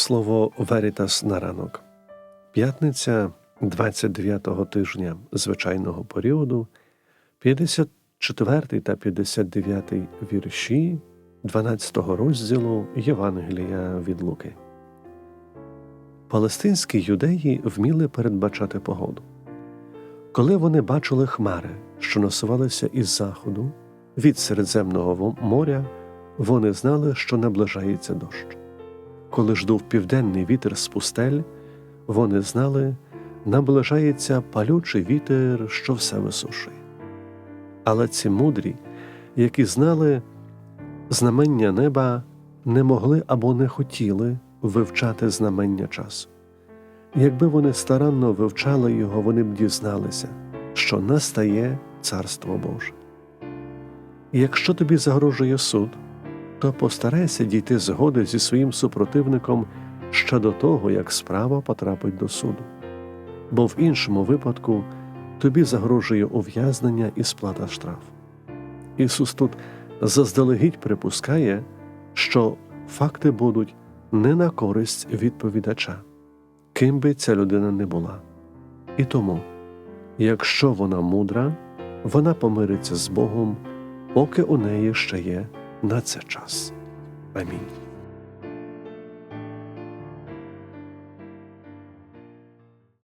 Слово Верітас на ранок. П'ятниця 29-го тижня звичайного періоду, 54 та 59 вірші 12-го розділу Євангелія від Луки. Палестинські юдеї вміли передбачати погоду. Коли вони бачили хмари, що насувалися із заходу від Середземного моря, вони знали, що наближається дощ. Коли ж дув південний вітер з пустель, вони знали, наближається палючий вітер, що все висушує. Але ці мудрі, які знали знамення неба, не могли або не хотіли вивчати знамення часу. Якби вони старанно вивчали його, вони б дізналися, що настає Царство Боже. Якщо тобі загрожує суд, то постарайся дійти згоди зі своїм супротивником ще до того, як справа потрапить до суду, бо в іншому випадку тобі загрожує ув'язнення і сплата штрафу. Ісус тут заздалегідь припускає, що факти будуть не на користь відповідача, ким би ця людина не була. І тому, якщо вона мудра, вона помириться з Богом, поки у неї ще є на це час. Амінь.